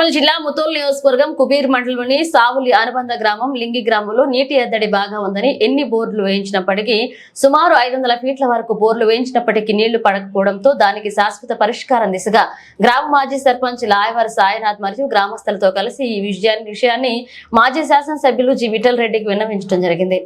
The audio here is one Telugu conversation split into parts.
నిర్మల్ జిల్లా ముతోల్ నియోజకవర్గం కుబీర్ మండలంలోని సావులి అనుబంధ గ్రామం లింగి గ్రామంలో నీటి ఎద్దడి బాగా ఉందని ఎన్ని బోర్లు వేయించినప్పటికీ సుమారు ఐదు ఫీట్ల వరకు బోర్లు వేయించినప్పటికీ నీళ్ళు పడకపోవడంతో దానికి శాశ్వత పరిష్కారం దిశగా గ్రామ మాజీ సర్పంచ్ లాయవారి సాయినాథ్ మరియు గ్రామస్తులతో కలిసి ఈ విషయాన్ని విషయాన్ని మాజీ శాసనసభ్యులు జి. విఠల్ రెడ్డికి విన్నవించడం జరిగింది.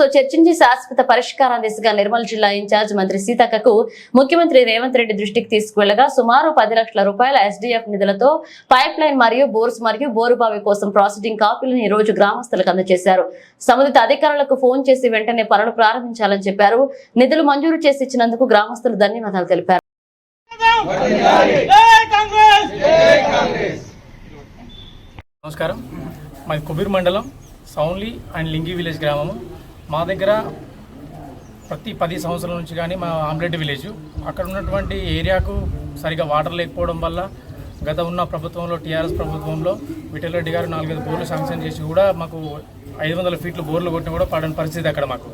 తో చర్చించి శాశ్వత పరిష్కారం దిశగా నిర్మల్ జిల్లా ఇన్ఛార్జ్ మంత్రి సీతక్కకు ముఖ్యమంత్రి రేవంత్ రెడ్డి దృష్టికి తీసుకువెళ్ళగా సుమారు పది లక్షల రూపాయల ఎస్డీఎఫ్ నిధులతో పైప్ లైన్ మరియు బోర్స్ మరియు బోరుబావి కోసం ప్రాసెసింగ్ కాపీలను ఈ రోజు గ్రామస్తులకు అందజేశారు. సంబంధిత అధికారులకు ఫోన్ చేసి వెంటనే పనులు ప్రారంభించాలని చెప్పారు. నిధులు మంజూరు చేసి ఇచ్చినందుకు గ్రామస్తులు ధన్యవాదాలు తెలిపారు. నమస్కారం. మాది కుబీర్ మండలం సౌన్లీ అండ్ లింగి విలేజ్ గ్రామము. మా దగ్గర ప్రతి పది సంవత్సరాల నుంచి కానీ మా ఆమ్లెట్ విలేజ్ అక్కడ ఉన్నటువంటి ఏరియాకు సరిగా వాటర్ లేకపోవడం వల్ల గత ఉన్న ప్రభుత్వంలో టీఆర్ఎస్ ప్రభుత్వంలో విఠలరెడ్డి గారు నాలుగైదు బోర్లు శాంక్షన్ చేసి కూడా మాకు ఐదు వందల ఫీట్లు బోర్లు కొట్టిన కూడా పడని పరిస్థితి అక్కడ మాకు.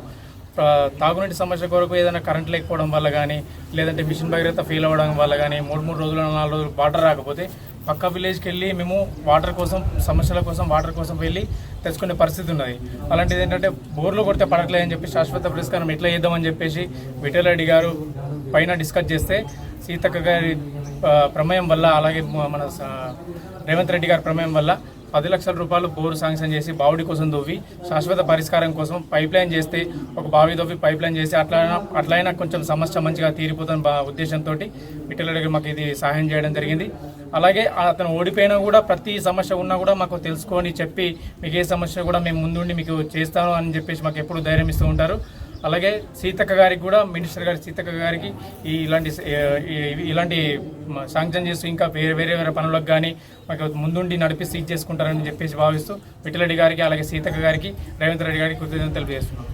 తాగునీటి సమస్య కొరకు ఏదైనా కరెంట్ లేకపోవడం వల్ల కానీ లేదంటే మిషన్ భగీరథ ఫెయిల్ అవ్వడం వల్ల కానీ మూడు మూడు రోజులు నాలుగు రోజులు వాటర్ రాకపోతే పక్క విలేజ్కి వెళ్ళి మేము వాటర్ కోసం సమస్యల కోసం వాటర్ కోసం వెళ్ళి తెచ్చుకునే పరిస్థితి ఉన్నది. అలాంటిది ఏంటంటే బోర్లు కొడితే పడట్లేదని చెప్పి శాశ్వత పరిష్కారం ఎట్లా చేద్దామని చెప్పేసి విఠలరెడ్డి గారు పైన డిస్కస్ చేస్తే సీతక్క గారి ప్రమేయం వల్ల అలాగే మన స- రేవంత్ రెడ్డి గారి ప్రమేయం వల్ల పది లక్షల రూపాయలు బోరు శాంక్షన్ చేసి బావుడి కోసం దొవ్వి శాశ్వత పరిష్కారం కోసం పైప్ లైన్ చేస్తే ఒక బావి దొవ్వి పైప్ లైన్ చేసి అట్లా అట్లయినా కొంచెం సమస్య మంచిగా తీరిపోతున్న ఉద్దేశంతో విఠలరెడ్డి మాకు ఇది సహాయం చేయడం జరిగింది. అలాగే అతను ఓడిపోయినా కూడా ప్రతి సమస్య ఉన్నా కూడా మాకు తెలుసుకొని చెప్పి మీకు ఏ సమస్య కూడా మేము ముందుండి మీకు చేస్తాను అని చెప్పేసి మాకు ఎప్పుడు ధైర్యం ఇస్తూ ఉంటారు. అలాగే సీతక్క గారికి కూడా మినిస్టర్ గారి సీతక్క గారికి ఈ ఇలాంటి ఇలాంటి శాంక్షన్ చేస్తూ ఇంకా వేరే వేరే వేరే పనులకు కానీ మాకు ముందుండి నడిపి సీట్ చేసుకుంటారని చెప్పేసి భావిస్తూ విఠలరెడ్డి గారికి అలాగే సీతక్క గారికి రేవంత్ రెడ్డి గారికి కృతజ్ఞతలు తెలియజేస్తున్నాం.